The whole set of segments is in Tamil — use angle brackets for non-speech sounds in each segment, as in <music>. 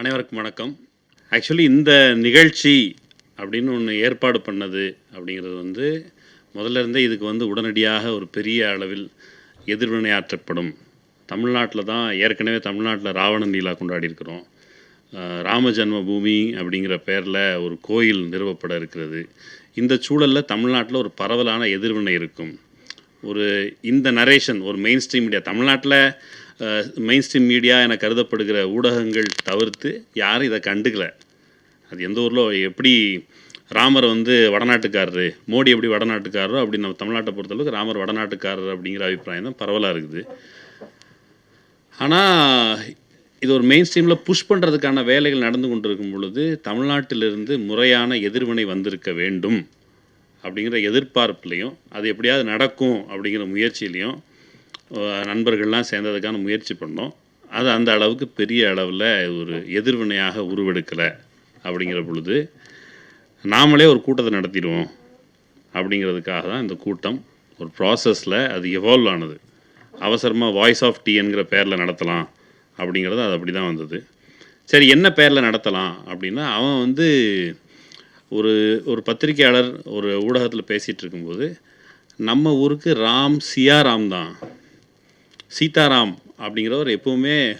அனைவருக்கும் வணக்கம். ஆக்சுவலி இந்த நிகழ்ச்சி அப்படின்னு ஒன்று ஏற்பாடு பண்ணது அப்படிங்கிறது வந்து முதல்ல இருந்தே இதுக்கு வந்து உடனடியாக ஒரு பெரிய அளவில் எதிர்வினையாற்றப்படும். தமிழ்நாட்டில் தான் ஏற்கனவே தமிழ்நாட்டில் ராவண நீலா கொண்டாடி இருக்கிறோம். ராம ஜன்ம பூமி அப்படிங்கிற பேரில் ஒரு கோயில் நிறுவப்பட இருக்கிறது. இந்த சூழலில் தமிழ்நாட்டில் ஒரு பரவலான எதிர்வினை இருக்கும். ஒரு இந்த நரேஷன் ஒரு மெயின் ஸ்ட்ரீம் மீடியா தமிழ்நாட்டில் மெயின் ஸ்ட்ரீம் மீடியா என கருதப்படுகிற ஊடகங்கள் தவிர்த்து யாரும் இதை கண்டுக்கல. அது எந்த ஊரில் எப்படி ராமர் வந்து வடநாட்டுக்காரரு மோடி எப்படி வடநாட்டுக்காரரோ அப்படி நம்ம தமிழ்நாட்டை பொறுத்தளவுக்கு ராமர் வடநாட்டுக்காரர் அப்படிங்கிற அபிப்பிராயம் தான் பரவலாக இருக்குது. ஆனால் இது ஒரு மெயின் ஸ்ட்ரீமில் புஷ் பண்ணுறதுக்கான வேலைகள் நடந்து கொண்டிருக்கும் பொழுது தமிழ்நாட்டிலிருந்து முறையான எதிர்வினை வந்திருக்க வேண்டும் அப்படிங்கிற எதிர்பார்ப்புலையும் அது எப்படியாவது நடக்கும் அப்படிங்கிற முயற்சியிலையும் நண்பர்கள்லாம் சேர்ந்ததுக்கான முயற்சி பண்ணோம். அது அந்த அளவுக்கு பெரிய அளவில் ஒரு எதிர்வினையாக உருவெடுக்கலை அப்படிங்கிற பொழுது நாமளே ஒரு கூட்டத்தை நடத்திடுவோம் அப்படிங்கிறதுக்காக தான் இந்த கூட்டம் ஒரு ப்ராசஸில் அது எவால்வ் ஆனது. அவசரமாக வாய்ஸ் ஆஃப் டீங்கிற பேரில் நடத்தலாம் அப்படிங்கிறது அது அப்படி தான் வந்தது. சரி என்ன பேரில் நடத்தலாம் அப்படின்னா அவன் வந்து ஒரு ஒரு பத்திரிக்கையாளர் ஒரு ஊடகத்தில் பேசிகிட்டு இருக்கும்போது நம்ம ஊருக்கு ராம் சியாராம் தான் சீதாராம் அப்படிங்கிறவர் எப்பவுமே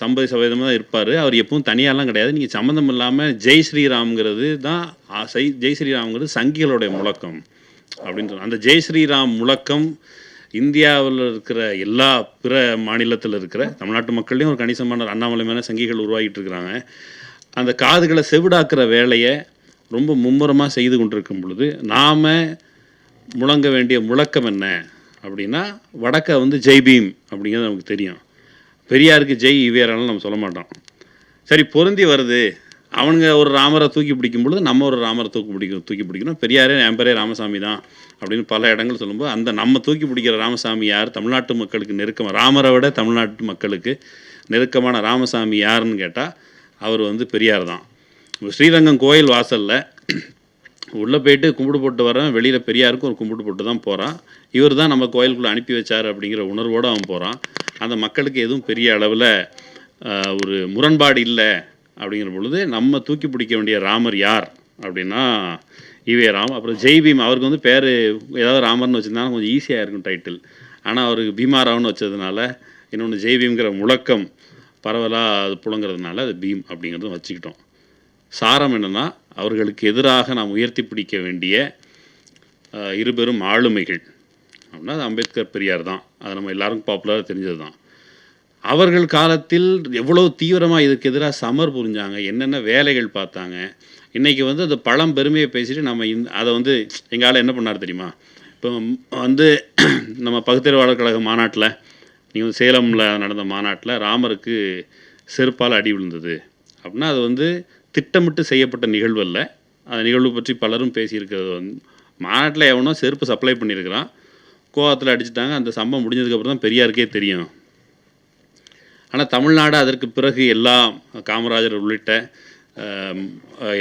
சம்பதி சதவீதமாக தான் இருப்பார். அவர் எப்பவும் தனியாலாம் கிடையாது. நீங்கள் சம்மந்தம் இல்லாமல் ஜெய் ஸ்ரீராம்ங்கிறது தான் சை- ஜெய் ஸ்ரீராம்ங்கிறது சங்கிகளுடைய முழக்கம் அப்படின்னு சொன்னாங்க அந்த ஜெய் ஸ்ரீராம் முழக்கம் இந்தியாவில் இருக்கிற எல்லா பிற மாநிலத்தில் இருக்கிற தமிழ்நாட்டு மக்கள்லேயும் ஒரு கணிசமான அண்ணாமலைமான சங்கிகள் உருவாகிட்டு இருக்கிறாங்க. அந்த காதுகளை செவிடாக்குற வேலையை ரொம்ப மும்முரமாக செய்து கொண்டிருக்கும் பொழுது நாம் முழங்க வேண்டிய முழக்கம் என்ன? அப்படின்னா வடக்க வந்து ஜெய் பீம் அப்படிங்கிறது நமக்கு தெரியும். பெரியாருக்கு ஜெய் ஈவேரான்னு நம்ம சொல்ல மாட்டோம். சரி பொருந்தி வருது. அவனுங்க ஒரு ராமரை தூக்கி பிடிக்கும் பொழுது நம்ம ஒரு ராமரை தூக்கி பிடிக்கணும் தூக்கி பிடிக்கணும். பெரியாரே என் பேரே ராமசாமி தான் அப்படின்னு பல இடங்கள் சொல்லும்போது அந்த நம்ம தூக்கி பிடிக்கிற ராமசாமி யார்? தமிழ்நாட்டு மக்களுக்கு நெருக்கமாக ராமரை விட தமிழ்நாட்டு மக்களுக்கு நெருக்கமான ராமசாமி யாருன்னு கேட்டால் அவர் வந்து பெரியார் தான். ஸ்ரீரங்கம் கோயில் வாசலில் உள்ளே போயிட்டு கும்பிடு போட்டு வரேன் வெளியில் பெரியாருக்கும் ஒரு கும்பிடு போட்டு தான் போகிறான் இவர் தான் நம்ம கோயிலுக்குள்ளே அனுப்பி வச்சார் அப்படிங்கிற உணர்வோடு அவன் போகிறான் அந்த மக்களுக்கு எதுவும் பெரிய அளவில் ஒரு முரண்பாடு இல்லை அப்படிங்கிற பொழுது நம்ம தூக்கி பிடிக்க வேண்டிய ராமர் யார் அப்படின்னா ஈவே ராம் அப்புறம் ஜெய் பீம் அவருக்கு வந்து பேர் ஏதாவது ராமர்னு வச்சுருந்தாலும் கொஞ்சம் ஈஸியாக இருக்கும் டைட்டில் ஆனால் அவருக்கு பீமாராவ்னு வச்சதுனால இன்னொன்று ஜெய் பீம்ங்கிற முழக்கம் பரவலாக அது புழங்குறதுனால அது பீம் அப்படிங்கிறதும் வச்சுக்கிட்டோம். சாரம் என்னென்னா அவர்களுக்கு எதிராக நாம் உயர்த்தி பிடிக்க வேண்டிய இருபெரும் ஆளுமைகள். அப்படின்னா அது அம்பேத்கர் பெரியார் தான். அது நம்ம எல்லாருக்கும் பாப்புலராக தெரிஞ்சது தான். அவர்கள் காலத்தில் எவ்வளோ தீவிரமாக இதுக்கு எதிராக சமர் புரிஞ்சாங்க என்னென்ன வேலைகள் பார்த்தாங்க இன்றைக்கி வந்து அந்த பழம் பெருமையை பேசிட்டு நம்ம இந் அதை வந்து எங்களால் என்ன பண்ணார் தெரியுமா? இப்போ வந்து <clears throat> நம்ம பகுத்தறிவாளர் கழக மாநாட்டில் நீங்கள் சேலமில் நடந்த மாநாட்டில் ராமருக்கு செருப்பால் அடி விழுந்தது. அப்படின்னா அது வந்து திட்டமிட்டு செய்யப்பட்ட நிகழ்வு அல்ல. அந்த நிகழ்வு பற்றி பலரும் பேசியிருக்கிறது வந்து மாநாட்டில் எவனோ செருப்பு சப்ளை பண்ணியிருக்கிறான். கோவத்தில் அடிச்சிட்டாங்க. அந்த சம்பவம் முடிஞ்சதுக்கப்புறம் தான் பெரியாருக்கே தெரியும். ஆனால் தமிழ்நாடு அதற்கு பிறகு எல்லா காமராஜர் உள்ளிட்ட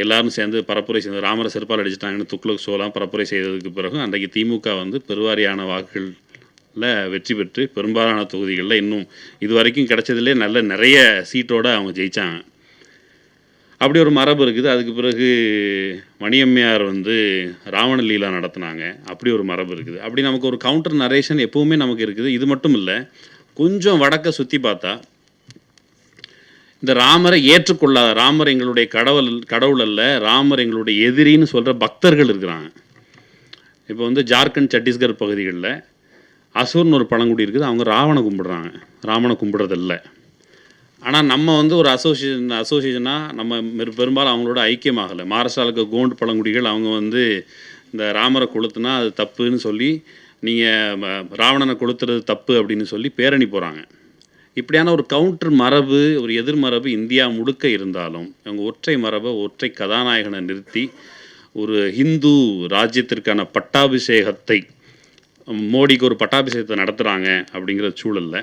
எல்லாரும் சேர்ந்து பரப்புரை செய்து ராமரை செருப்பால் அடிச்சிட்டாங்கன்னு துக்ளக் சோலாம் பரப்புரை செய்ததுக்கு பிறகு அன்றைக்கு திமுக வந்து பெருவாரியான வாக்குகளில் வெற்றி பெற்று பெரும்பாலான தொகுதிகளில் இன்னும் இது வரைக்கும் கிடைச்சதுலே நல்ல நிறைய சீட்டோடு அவங்க ஜெயித்தாங்க அப்படி ஒரு மரபு இருக்குது. அதுக்கு பிறகு மணியம்மையார் வந்து ராவண லீலா நடத்துனாங்க. அப்படி ஒரு மரபு இருக்குது. அப்படி நமக்கு ஒரு கவுண்டர் நரேஷன் எப்பவுமே நமக்கு இருக்குது. இது மட்டும் இல்லை கொஞ்சம் வடக்க சுற்றி பார்த்தா இந்த ராமரை ஏற்றுக்கொள்ளாத ராமர் எங்களுடைய கடவுள் கடவுள் அல்ல ராமர் எங்களுடைய எதிரின்னு சொல்கிற பக்தர்கள் இருக்கிறாங்க. இப்போ வந்து ஜார்க்கண்ட் சத்தீஸ்கர் பகுதிகளில் அசூர்னு ஒரு பழங்குடி இருக்குது. அவங்க ராவணை கும்பிடுறாங்க. ராமனை கும்பிடுறதில்லை. ஆனால் நம்ம வந்து ஒரு அசோசியேஷன் அசோசியேஷனாக நம்ம பெரும்பாலும் அவங்களோட ஐக்கியமாகலை. மகாராஷ்டிராவில் இருக்க கோண்டு பழங்குடிகள் அவங்க வந்து இந்த ராமரை கொளுத்துனா அது தப்புன்னு சொல்லி நீங்கள் ராவணனை கொளுத்துறது தப்பு அப்படின்னு சொல்லி பேரணி போகிறாங்க இப்படியான ஒரு கவுண்டர் மரபு ஒரு எதிர்மரபு இந்தியா முழுக்க இருந்தாலும் அவங்க ஒற்றை மரபை ஒற்றை கதாநாயகனை நிறுத்தி ஒரு ஹிந்து ராஜ்யத்திற்கான பட்டாபிஷேகத்தை மோடிக்கு ஒரு பட்டாபிஷேகத்தை நடத்துகிறாங்க அப்படிங்கிற சூழலில்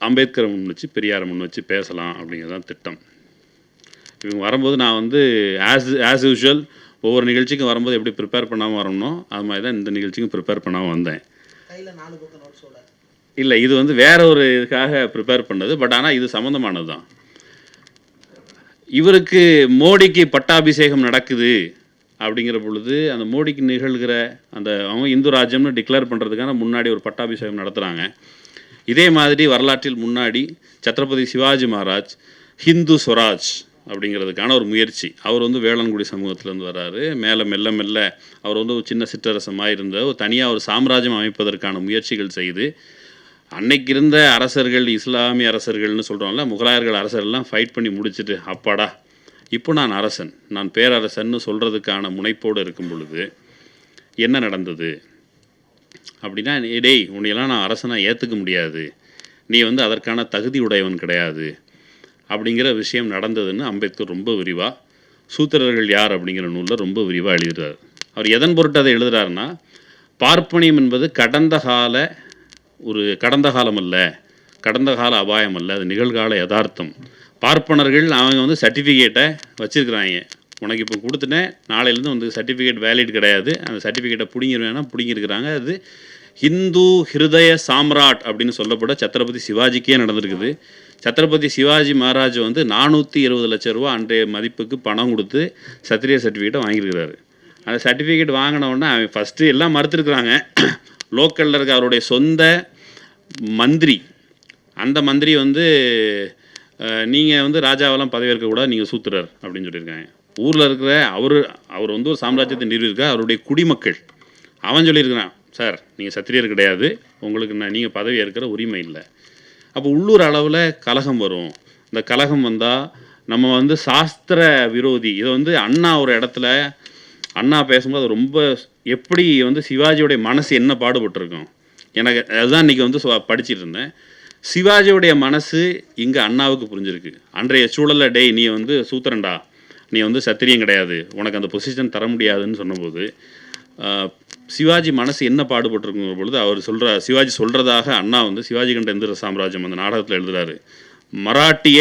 அம்பேத்கரை முன் வச்சு பெரியாரை முன் வச்சு பேசலாம் அப்படிங்கிறது தான் திட்டம். இவங்க வரும்போது நான் வந்து ஆஸ் ஆஸ் யூஷுவல் ஒவ்வொரு நிகழ்ச்சிக்கும் வரும்போது எப்படி ப்ரிப்பேர் பண்ணாமல் வரணும் அது மாதிரி தான் இந்த நிகழ்ச்சிக்கும் ப்ரிப்பேர் பண்ணாமல் வந்தேன். இல்லை இது வந்து வேற ஒரு இதுக்காக ப்ரிப்பேர் பண்ணது பட் ஆனால் இது சம்மந்தமானது தான் இவருக்கு மோடிக்கு பட்டாபிஷேகம் நடக்குது அப்படிங்கிற பொழுது அந்த மோடிக்கு நிகழ்கிற அந்த அவங்க இந்து ராஜ்யம்னு டிக்ளேர் பண்ணுறதுக்கான முன்னாடி ஒரு பட்டாபிஷேகம் நடத்துகிறாங்க இதே மாதிரி வரலாற்றில் முன்னாடி சத்ரபதி சிவாஜி மகாராஜ் ஹிந்து ஸ்வராஜ் அப்படிங்கிறதுக்கான ஒரு முயற்சி. அவர் வந்து வேளாண்குடி சமூகத்திலேருந்து வர்றாரு. மேலே மெல்ல மெல்ல அவர் வந்து ஒரு சின்ன சிற்றரசமாக இருந்த ஒரு தனியாக ஒரு சாம்ராஜ்யம் அமைப்பதற்கான முயற்சிகள் செய்து அன்னைக்கு இருந்த அரசர்கள் இஸ்லாமிய அரசர்கள்னு சொல்கிறோம்ல முகலாயர்கள் அரசர்கள்லாம் ஃபைட் பண்ணி முடிச்சுட்டு அப்பாடா இப்போ நான் அரசன். நான் பேரரசன்னு சொல்கிறதுக்கான முனைப்போடு இருக்கும் பொழுது என்ன நடந்தது? அப்படின்னா டேய் உன்னையெல்லாம் நான் அரசனாக ஏற்றுக்க முடியாது. நீ வந்து அதற்கான தகுதி உடையவன் கிடையாது. அப்படிங்கிற விஷயம் நடந்ததுன்னு அம்பேத்கர் ரொம்ப விரிவாக சூத்திரர்கள் யார் அப்படிங்கிற நூலில் ரொம்ப விரிவாக எழுதுகிறார் அவர் எதன் பொருட்டு அதை எழுதுகிறாருன்னா பார்ப்பனியம் என்பது கடந்த கால ஒரு கடந்த காலம் அல்ல கடந்த கால அபாயம் அல்ல அது நிகழ்கால யதார்த்தம். பார்ப்பனர்கள் அவங்க வந்து சர்டிஃபிகேட்டை வச்சுருக்குறாங்க. உனக்கு இப்போ கொடுத்துட்டேன். நாளையிலேருந்து வந்து சர்டிஃபிகேட் வேலிட் கிடையாது. அந்த சர்டிஃபிகேட்டை பிடிங்கிருவேன்னா பிடிங்கிருக்கிறாங்க அது ஹிந்து ஹிருதய சாம்ராட் அப்படின்னு சொல்லப்பட சத்ரபதி சிவாஜிக்கே நடந்திருக்குது. சத்ரபதி சிவாஜி மகாராஜ் வந்து நானூற்றி இருபது லட்ச ரூபா அன்றைய மதிப்புக்கு பணம் கொடுத்து சத்திரிய சர்டிஃபிகேட்டை வாங்கியிருக்கிறாரு. அந்த சர்டிஃபிகேட் வாங்கினவுடனே அவன் ஃபஸ்ட்டு எல்லாம் மறுத்துருக்குறாங்க. லோக்கலில் இருக்க அவருடைய சொந்த மந்திரி. அந்த மந்திரி வந்து நீங்கள் வந்து ராஜாவெல்லாம் பதவியேற்க கூட நீங்கள் சூத்துறார் அப்படின்னு சொல்லியிருக்காங்க. ஊரில் இருக்கிற அவர் அவர் வந்து ஒரு சாம்ராஜ்யத்தை நிறுவியிருக்கார் அவருடைய குடிமக்கள். அவன் சொல்லியிருக்கிறான் சார் நீங்கள் சத்திரியர் கிடையாது. உங்களுக்கு நான் நீங்கள் பதவி ஏற்கிற உரிமை இல்லை. அப்போ உள்ளூர் அளவில் கலகம் வரும். இந்த கலகம் வந்தால் நம்ம வந்து சாஸ்திர விரோதி இதை வந்து அண்ணா ஒரு இடத்துல அண்ணா பேசும்போது அது ரொம்ப எப்படி வந்து சிவாஜியோடைய மனசு என்ன பாடுபட்டிருக்கும்? எனக்கு அதுதான் இன்றைக்கி வந்து படிச்சுட்டு இருந்தேன். சிவாஜியுடைய மனசு இங்கே அண்ணாவுக்கு புரிஞ்சிருக்கு. அன்றைய சூழலில் டேய் நீ வந்து சூத்திரண்டா நீ வந்து சத்திரியம் கிடையாது. உனக்கு அந்த பொசிஷன் தர முடியாதுன்னு சொன்னபோது சிவாஜி மனசு என்ன பாடுபட்டிருக்குங்கிற பொழுது அவர் சொல்கிற சிவாஜி சொல்கிறதாக அண்ணா வந்து சிவாஜி கண்ட எந்திர சாம்ராஜ்யம் அந்த நாடகத்தில் எழுதுறாரு. மராட்டிய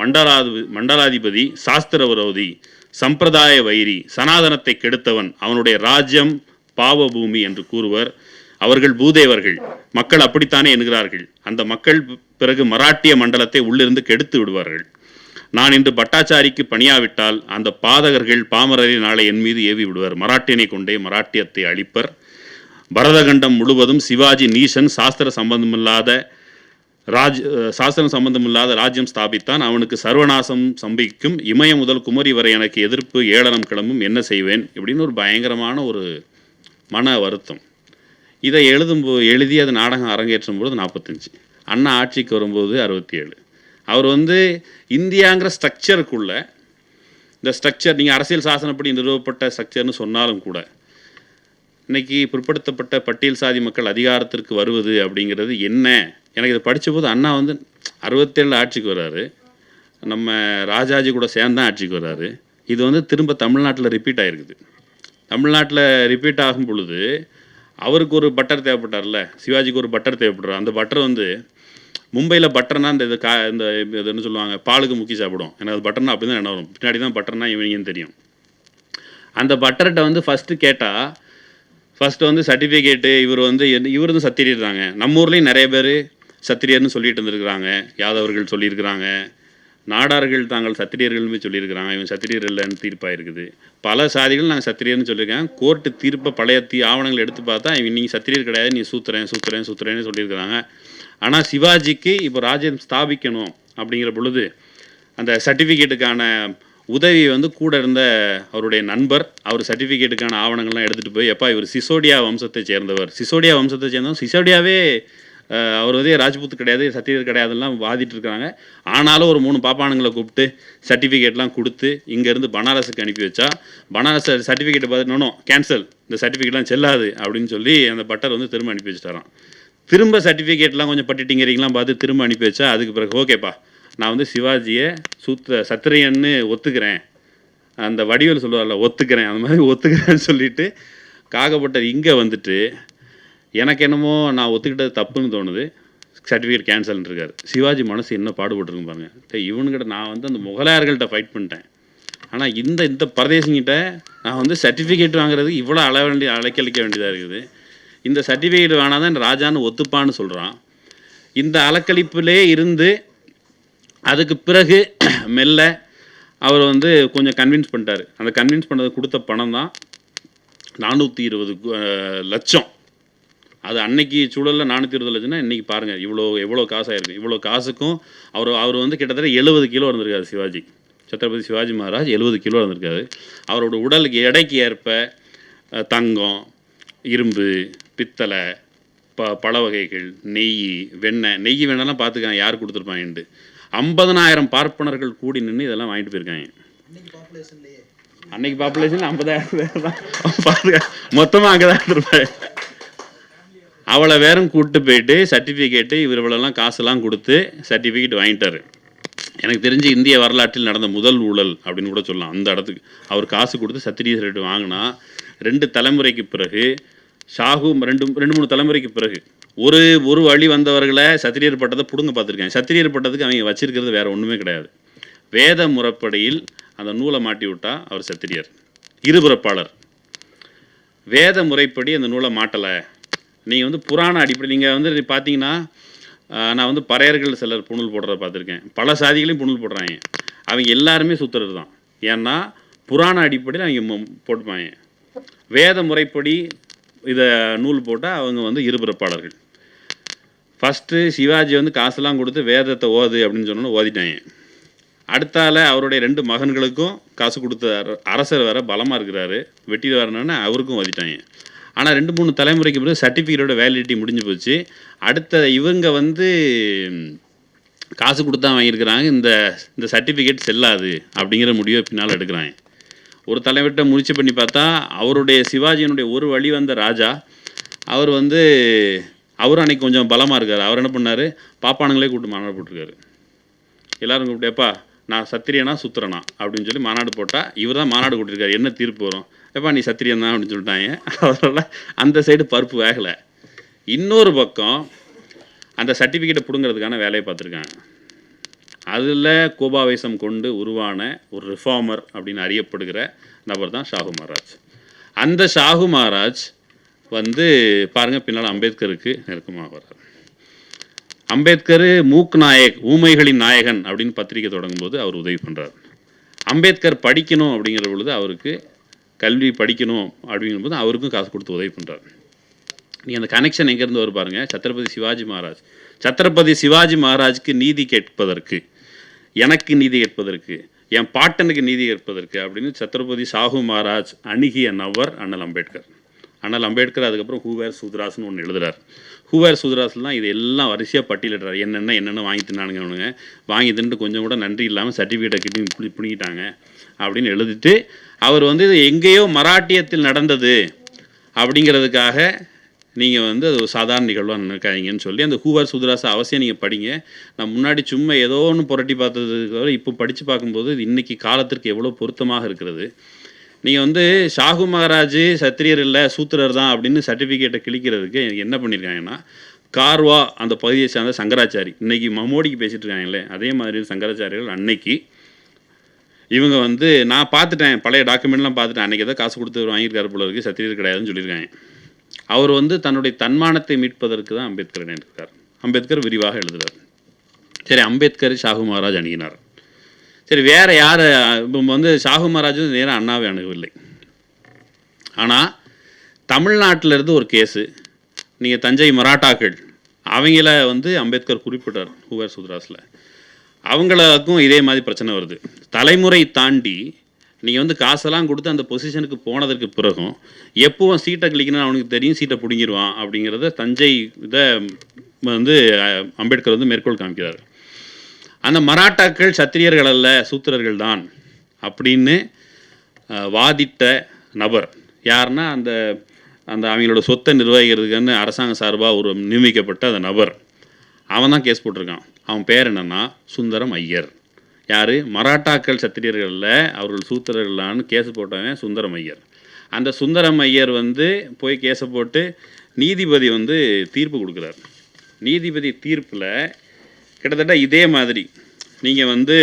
மண்டலாதி மண்டலாதிபதி சாஸ்திர விரோதி சம்பிரதாய வைரி சனாதனத்தை கெடுத்தவன் அவனுடைய ராஜ்யம் பாவபூமி என்று கூறுவர். அவர்கள் பூதேவர்கள். மக்கள் அப்படித்தானே என்கிறார்கள் அந்த மக்கள் பிறகு மராட்டிய மண்டலத்தை உள்ளிருந்து கெடுத்து விடுவார்கள். நான் இன்று பட்டாச்சாரிக்கு பணியாவிட்டால் அந்த பாதகர்கள் பாமரரை நாளை என் மீது ஏவி விடுவர். மராட்டியனை கொண்டே மராட்டியத்தை அழிப்பர். பரதகண்டம் முழுவதும் சிவாஜி நீசன் சாஸ்திர சம்பந்தமில்லாத ராஜ் சாஸ்திரம் சம்பந்தமில்லாத ராஜ்யம் ஸ்தாபித்தான். அவனுக்கு சர்வநாசம் சம்பிக்கும் இமய முதல் குமரி வரை எனக்கு எதிர்ப்பு ஏளனம் கிளம்பும் என்ன செய்வேன்? இப்படின்னு ஒரு பயங்கரமான ஒரு மன வருத்தம். இதை எழுதும் எழுதி அது நாடகம் அரங்கேற்றும் பொழுது நாற்பத்தஞ்சு அண்ணா ஆட்சிக்கு வரும்போது அறுபத்தி ஏழு அவர் வந்து இந்தியாங்கிற ஸ்ட்ரக்சருக்குள்ள இந்த ஸ்ட்ரக்சர் நீங்கள் அரசியல் சாசனப்படி நிறுவப்பட்ட ஸ்ட்ரக்சர்னு சொன்னாலும் கூட இன்னைக்கு பிற்படுத்தப்பட்ட பட்டியல் சாதி மக்கள் அதிகாரத்திற்கு வருவது அப்படிங்கிறது என்ன? எனக்கு இதை படித்த போது அண்ணா வந்து அறுபத்தேழில் ஆட்சிக்கு வர்றாரு. நம்ம ராஜாஜி கூட சேர்ந்து தான் ஆட்சிக்கு வர்றாரு. இது வந்து திரும்ப தமிழ்நாட்டில் ரிப்பீட் ஆகிருக்குது தமிழ்நாட்டில் ரிப்பீட் ஆகும் பொழுது அவருக்கு ஒரு பட்டர் தேவைப்பட்டார்ல சிவாஜிக்கு ஒரு பட்டர் தேவைப்படுறார் அந்த பட்டர் வந்து மும்பையில் பட்டர்னா இந்த இது கா இந்த இது என்ன சொல்லுவாங்க? பாலுக்கு முக்கி சாப்பிடும். எனக்கு அது பட்டர்னா அப்படி தான் என்ன வரும். பின்னாடி தான் பட்டர்னா இவங்கன்னு தெரியும். அந்த பட்டர்கிட்ட வந்து ஃபஸ்ட்டு கேட்டால் ஃபஸ்ட்டு வந்து சர்டிஃபிகேட்டு இவர் வந்து இவர் வந்து சத்திரியர் தாங்க. நம்ம ஊர்லேயும் நிறைய பேர் சத்திரியர்னு சொல்லிட்டு இருந்திருக்கிறாங்க. யாதவர்கள் சொல்லியிருக்கிறாங்க. நாடார்கள் தாங்கள் சத்திரியர்கள்னு சொல்லியிருக்கிறாங்க. இவன் சத்திரியர் இல்லைன்னு தீர்ப்பாக இருக்குது பல சாதிகள் நாங்கள் சத்திரியர்னு சொல்லியிருக்காங்க. கோர்ட்டு தீர்ப்பை பழைய தீ ஆவணங்கள் எடுத்து பார்த்தா இவன் நீங்கள் சத்திரியர் கிடையாது நீ சூத்துறேன் சூத்துறேன் சூத்துறேன்னு சொல்லியிருக்கிறாங்க. ஆனால் சிவாஜிக்கு இப்போ ராஜ்யம் ஸ்தாபிக்கணும் அப்படிங்கிற பொழுது அந்த சர்டிஃபிகேட்டுக்கான உதவி வந்து கூட இருந்த அவருடைய நண்பர் அவர் சர்டிஃபிகேட்டுக்கான ஆவணங்கள்லாம் எடுத்துகிட்டு போய் எப்பா இவர் சிசோடியா வம்சத்தை சேர்ந்தவர். சிசோடியா வம்சத்தை சேர்ந்தவர் சிசோடியாவே அவர் வந்து ராஜ்புத் கிடையாது சத்தியர் கிடையாதுலாம் வாதிட்டு இருக்காங்க ஆனாலும் ஒரு மூணு பாப்பானுங்களை கூப்பிட்டு சர்டிஃபிகேட்லாம் கொடுத்து இங்கேருந்து பனாரஸுக்கு அனுப்பி வச்சா பனாரஸ் சர்டிஃபிகேட் பார்த்துனோம் கேன்சல் இந்த சர்டிஃபிகேட்லாம் செல்லாது அப்படின்னு சொல்லி அந்த பட்டர் வந்து திரும்ப அனுப்பி வச்சுட்டாராம். திரும்ப சர்டிஃபிகேட்லாம் கொஞ்சம் பட்டிட்டிங்கிறீங்களாம் பார்த்து திரும்ப அனுப்பி வச்சா அதுக்கு பிறகு ஓகேப்பா நான் வந்து சிவாஜியை சூத்த சத்திரியன்னு ஒத்துக்கிறேன். அந்த வடிவேல் சொல்லுவார்ல ஒத்துக்கிறேன் அந்த மாதிரி ஒத்துக்கிறேன்னு சொல்லிட்டு காகப்பட்டர் இங்கே வந்துட்டு எனக்கு என்னமோ நான் ஒத்துக்கிட்டது தப்புன்னு தோணுது. சர்டிஃபிகேட் கேன்சல்னு இருக்காரு சிவாஜி மனசு என்ன பாடுபட்டிருக்கும் பாருங்கள் இவனுக்கிட்ட நான் வந்து அந்த முகலாயர்கள்ட்ட ஃபைட் பண்ணிட்டேன். ஆனால் இந்த இந்த பரதேசிங்கிட்ட நான் வந்து சர்டிஃபிகேட் வாங்குறது இவ்வளோ அள வேண்டிய அழைக்கழிக்க வேண்டியதாக இருக்குது. இந்த சர்டிஃபிகேட் வேணாதான் ராஜான்னு ஒத்துப்பான்னு சொல்கிறான் இந்த அலக்கழிப்பிலே இருந்து அதுக்கு பிறகு <clears throat> மெல்ல அவர் வந்து கொஞ்சம் கன்வின்ஸ் பண்ணிட்டாரு. அந்த கன்வின்ஸ் பண்ணது கொடுத்த பணம் தான் நானூற்றி இருபது லட்சம். அது அன்னைக்கு சூழலில் நானூற்றி இருபது லட்சம்னா இன்றைக்கி பாருங்கள் இவ்வளோ எவ்வளோ காசாயிருக்கு இவ்வளோ காசுக்கும் அவர் அவர் வந்து கிட்டத்தட்ட எழுபது கிலோ இருந்திருக்காரு சிவாஜி. சத்ரபதி சிவாஜி மகாராஜ் எழுபது கிலோ இருந்திருக்காரு. அவரோட உடலுக்கு எடைக்கு ஏற்ப தங்கம் இரும்பு பித்தளை ப பழ வகைகள் நெய் வெண்ணெய் நெய் வெண்ணெய்லாம் பார்த்துக்காங்க யார் கொடுத்துருப்பாங்கன்ட்டு. ஐம்பதனாயிரம் பார்ப்பனர்கள் கூடி நின்று இதெல்லாம் வாங்கிட்டு போயிருக்காங்க. அன்னைக்கு பாப்புலேஷன் ஐம்பதாயிரம் பேர் தான். மொத்தமாக அங்கே தான் இருப்பாங்க அவளை வேறும் கூப்பிட்டு போயிட்டு சர்டிஃபிகேட்டு இவர் இவ்வளோலாம் காசுலாம் கொடுத்து சர்டிஃபிகேட் வாங்கிட்டாரு. எனக்கு தெரிஞ்சு இந்திய வரலாற்றில் நடந்த முதல் ஊழல் அப்படின்னு கூட சொல்லலாம். அந்த இடத்துக்கு அவர் காசு கொடுத்து சர்டிஃபிகேட் வாங்கினா ரெண்டு தலைமுறைக்கு பிறகு ஷாகு ரெண்டு ரெண்டு மூணு தலைமுறைக்கு பிறகு ஒரு ஒரு வழி வந்தவர்களை சத்திரியர் பட்டத்தை பிடுங்க பார்த்துருக்கேன் சத்திரியர் பட்டத்துக்கு அவங்க வச்சிருக்கிறது வேறு ஒன்றுமே கிடையாது. வேத முறைப்படியில் அந்த நூலை மாட்டி விட்டால் அவர் சத்திரியர் இருபுறப்பாளர். வேத முறைப்படி அந்த நூலை மாட்டலை. நீங்கள் வந்து புராண அடிப்படை நீங்கள் வந்து பார்த்தீங்கன்னா நான் வந்து பறையர்கள் சிலர் புணல் போடுறத பார்த்துருக்கேன் பல சாதிகளையும் புணல் போடுறாங்க. அவங்க எல்லாருமே சுத்துறது தான். ஏன்னா புராண அடிப்படையில் அவங்க போட்டுப்பாங்க. வேத முறைப்படி இதை நூல் போட்டால் அவங்க வந்து இருபிறப்பாளர்கள். ஃபஸ்ட்டு சிவாஜி வந்து காசுலாம் கொடுத்து வேதத்தை ஓது அப்படின்னு சொன்னோன்னு ஓதிட்டாங்க. அடுத்தால அவருடைய ரெண்டு மகன்களுக்கும் காசு கொடுத்த அர- அரசர் வேற பலமாக இருக்கிறாரு. வெட்டி வரணுன்னு அவருக்கும் ஓதிட்டாங்க. ஆனால் ரெண்டு மூணு தலைமுறைக்கு பிறகு சர்டிஃபிகேட்டோட வேலிடிட்டி முடிஞ்சு போச்சு. அடுத்த இவங்க வந்து காசு கொடுத்தா வாங்கியிருக்கிறாங்க இந்த இந்த சர்டிஃபிகேட் செல்லாது அப்படிங்கிற முடிவை பின்னால் எடுக்கிறாங்க. ஒரு தலைவர்கிட்ட முயற்சி பண்ணி பார்த்தா அவருடைய சிவாஜியினுடைய ஒரு வழி வந்த ராஜா அவர் வந்து அவரும் அன்னைக்கு கொஞ்சம் பலமாக இருக்கார். அவர் என்ன பண்ணார்? பாப்பானுங்களே கூப்பிட்டு மாநாடு போட்டிருக்காரு. எல்லோரும் கூப்பிட்டேப்பா நான் சத்திரியனா சுத்திரனா? அப்படின்னு சொல்லி மாநாடு போட்டால் இவர் தான் மாநாடு கூட்டியிருக்காரு. என்ன தீர்ப்பு வரும்? ஏப்பா நீ சத்திரியம் தான் அப்படின்னு சொல்லிட்டாங்க. அதனால் அந்த சைடு பருப்பு வேகலை. இன்னொரு பக்கம் அந்த சர்டிஃபிகேட்டை பிடுங்கிறதுக்கான வேலையை பார்த்துருக்காங்க. அதில் கோபாவேசம் கொண்டு உருவான ஒரு ரிஃபார்மர் அப்படின்னு அறியப்படுகிற நபர் தான் ஷாஹு மகாராஜ் அந்த ஷாஹு மகாராஜ் வந்து பாருங்கள் பின்னால் அம்பேத்கருக்கு நெருக்கமாக வர்றார். அம்பேத்கர் மூக் நாயக் ஊமைகளின் நாயகன் அப்படின்னு பத்திரிக்கை தொடங்கும்போது அவர் உதவி பண்ணுறார் அம்பேத்கர் படிக்கணும் அப்படிங்கிற பொழுது அவருக்கு கல்வி படிக்கணும் அப்படிங்கும்போது அவருக்கும் காசு கொடுத்து உதவி பண்ணுறார் நீங்கள் அந்த கனெக்ஷன் எங்கேருந்து வரும் பாருங்க. சத்ரபதி சிவாஜி மகாராஜ். சத்ரபதி சிவாஜி மகாராஜுக்கு நீதி கேட்பதற்கு எனக்கு நீதி கேட்பதற்கு என் பாட்டனுக்கு நீதி கேட்பதற்கு அப்படின்னு சத்ரபதி சாஹு மகாராஜ் அணுகிய நவர் அண்ணல் அம்பேத்கர். அண்ணல் அம்பேத்கர் அதுக்கப்புறம் ஹூவேர் சுத்ராஸ்னு ஒன்று எழுதுறார். ஹூவேர் சுதராஸ்லாம் இது எல்லாம் வரிசையாக பட்டியலிடுறார். என்னென்ன என்னென்ன வாங்கி தின்னானுங்க அவனுங்க. வாங்கி தின்ட்டு கொஞ்சம் கூட நன்றி இல்லாமல் சர்டிஃபிகேட்டை கிட்டி இப்படி பிடிங்கிட்டாங்க அப்படின்னு எழுதிட்டு அவர் வந்து இது எங்கேயோ மராட்டியத்தில் நடந்தது அப்படிங்கிறதுக்காக நீங்கள் வந்து அது ஒரு சாதாரண நிகழ்வாக நினைக்காதீங்கன்னு சொல்லி அந்த ஹூவர் சுதராசா அவசியம் நீங்கள் படிங்க. நான் முன்னாடி சும்மா ஏதோ ஒன்று புரட்டி பார்த்ததுக்கு தவிர இப்போ படித்து பார்க்கும்போது இது இன்றைக்கி காலத்திற்கு எவ்வளோ பொருத்தமாக இருக்கிறது. நீங்கள் வந்து ஷாகு மகாராஜ் சத்திரியர் இல்லை சூத்திரர் தான் அப்படின்னு சர்டிஃபிகேட்டை கிழிக்கிறதுக்கு என்ன பண்ணியிருக்காங்கன்னா கார்வா அந்த பகுதியை சார்ந்த சங்கராச்சாரி. இன்றைக்கி மமோடிக்கு பேசிகிட்டு இருக்காங்களே அதே மாதிரி சங்கராச்சாரியர்கள் அன்னைக்கு இவங்க வந்து நான் பார்த்துட்டேன் பழைய டாக்குமெண்ட்லாம் பார்த்துட்டேன். அன்றைக்கி ஏதோ காசு கொடுத்து வாங்கியிருக்காரு போல இருக்குது சத்திரியர் கிடையாதுன்னு சொல்லியிருக்காங்க. அவர் வந்து தன்னுடைய தன்மானத்தை மீட்பதற்கு தான் அம்பேத்கர் நினைக்கிறார் அம்பேத்கர் விரிவாக எழுதுகிறார் சரி அம்பேத்கர் ஷாகு மகாராஜ் அணுகினார். சரி வேறு யார் இப்போ வந்து ஷாகு மகாராஜ் நேராக அண்ணாவை அணுகவில்லை. ஆனால் தமிழ்நாட்டில் இருந்து ஒரு கேஸு. நீங்கள் தஞ்சை மராட்டாக்கள் அவங்கள வந்து அம்பேத்கர் குறிப்பிட்டார் ஹூவர் சுத்ராஸில். அவங்களுக்கும் இதே மாதிரி பிரச்சனை வருது. தலைமுறை தாண்டி நீங்கள் வந்து காசெல்லாம் கொடுத்து அந்த பொசிஷனுக்கு போனதற்கு பிறகும் எப்போவும் சீட்டை கிளிக்கணும்னு அவனுக்கு தெரியும் சீட்டை பிடுங்கிடுவான் அப்படிங்கிறத தஞ்சை இதை வந்து அம்பேத்கர் வந்து மேற்கோள் காமிக்கிறார். அந்த மராட்டாக்கள் சத்திரியர்கள் அல்ல சூத்திரர்கள் தான் அப்படின்னு வாதிட்ட நபர் யாருன்னா அந்த அந்த அவங்களோட சொத்தை நிர்வகிக்கிறதுக்குன்னு அரசாங்க சார்பாக ஒரு நியமிக்கப்பட்ட அந்த நபர். அவன் தான் கேஸ் போட்டிருக்கான். அவன் பேர் என்னன்னா சுந்தரம் ஐயர். யார்? மராட்டாக்கள் சத்திரியர்களில் அவர்கள் சூத்திரர்களான்னு கேஸ் போட்டவன் சுந்தரம் ஐயர். அந்த சுந்தரம் ஐயர் வந்து போய் கேஸை போட்டு நீதிபதி வந்து தீர்ப்பு கொடுக்குறார். நீதிபதி தீர்ப்பில் கிட்டத்தட்ட இதே மாதிரி. நீங்கள் வந்து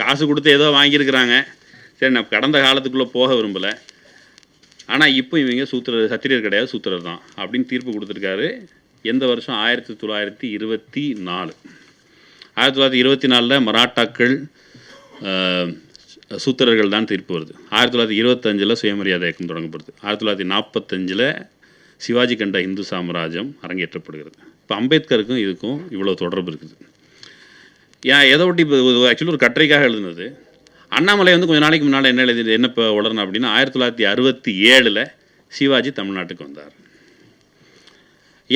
காசு கொடுத்து ஏதோ வாங்கியிருக்கிறாங்க. சரி நான் கடந்த காலத்துக்குள்ளே போக விரும்பலை. ஆனால் இப்போ இவங்க சூத்திரர் சத்திரியர் கிடையாது சூத்திரர் தான் அப்படின்னு தீர்ப்பு கொடுத்துருக்காரு. எந்த வருஷம்? ஆயிரத்தி தொள்ளாயிரத்தி இருபத்தி நாலு. ஆயிரத்தி தொள்ளாயிரத்தி இருபத்தி நாலில் மராட்டாக்கள் சூத்திரர்கள் தான் தீர்ப்பு வருது. ஆயிரத்தி தொள்ளாயிரத்தி இருபத்தஞ்சில் சுயமரியாதை இயக்கம் தொடங்கப்படுது. ஆயிரத்தி தொள்ளாயிரத்தி நாற்பத்தஞ்சில் சிவாஜி கண்ட இந்து சாம்ராஜ்யம் அரங்கேற்றப்படுகிறது. இப்போ அம்பேத்கருக்கும் இதுக்கும் இவ்வளோ தொடர்பு இருக்குது. ஏன் எதை ஒட்டி இப்போ ஆக்சுவலி ஒரு கட்டுரைக்காக எழுதுனது? அண்ணாமலை வந்து கொஞ்சம் நாளைக்கு முன்னால் என்ன எழுதி என்ன இப்போ உடனே அப்படின்னா ஆயிரத்தி தொள்ளாயிரத்தி அறுபத்தி ஏழில் சிவாஜி தமிழ்நாட்டுக்கு வந்தார்.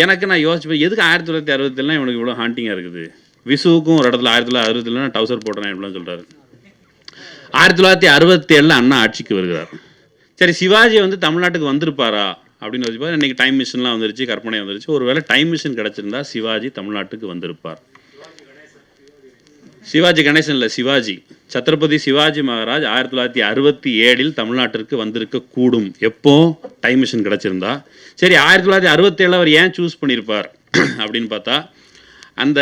எனக்கு நான் யோசிப்பேன் எதுக்கு ஆயிரத்தி தொள்ளாயிரத்தி அறுபத்திலாம் இவனுக்கு இவ்வளோ ஹாண்டிங்காக இருக்குது? விசுவுக்கும் ஒரு இடத்துல ஆயிரத்தி தொள்ளாயிரத்தி அறுபத்தில் டவுசர் போடுறேன் இப்படிலாம் சொல்கிறாரு ஆயிரத்தி தொள்ளாயிரத்தி அறுபத்தி ஏழில் அண்ணா ஆட்சிக்கு வருகிறார். சரி சிவாஜி வந்து தமிழ்நாட்டுக்கு வந்திருப்பாரா அப்படின்னு யோசிப்பா இன்றைக்கி டைம் மிஷின்லாம் வந்துருச்சு கற்பனை வந்துருச்சு. ஒருவேளை டைம் மிஷின் கிடச்சிருந்தா சிவாஜி தமிழ்நாட்டுக்கு வந்திருப்பார். சிவாஜி கணேசன் இல்லை சிவாஜி. சத்ரபதி சிவாஜி மகாராஜ் ஆயிரத்தி தொள்ளாயிரத்தி அறுபத்தி ஏழில் தமிழ்நாட்டிற்கு வந்திருக்க கூடும். எப்போ? டைம் மிஷின் கிடச்சிருந்தா. சரி ஆயிரத்தி தொள்ளாயிரத்தி அறுபத்தேழு அவர் ஏன் சூஸ் பண்ணியிருப்பார் <clears throat> அப்படின்னு பார்த்தா அந்த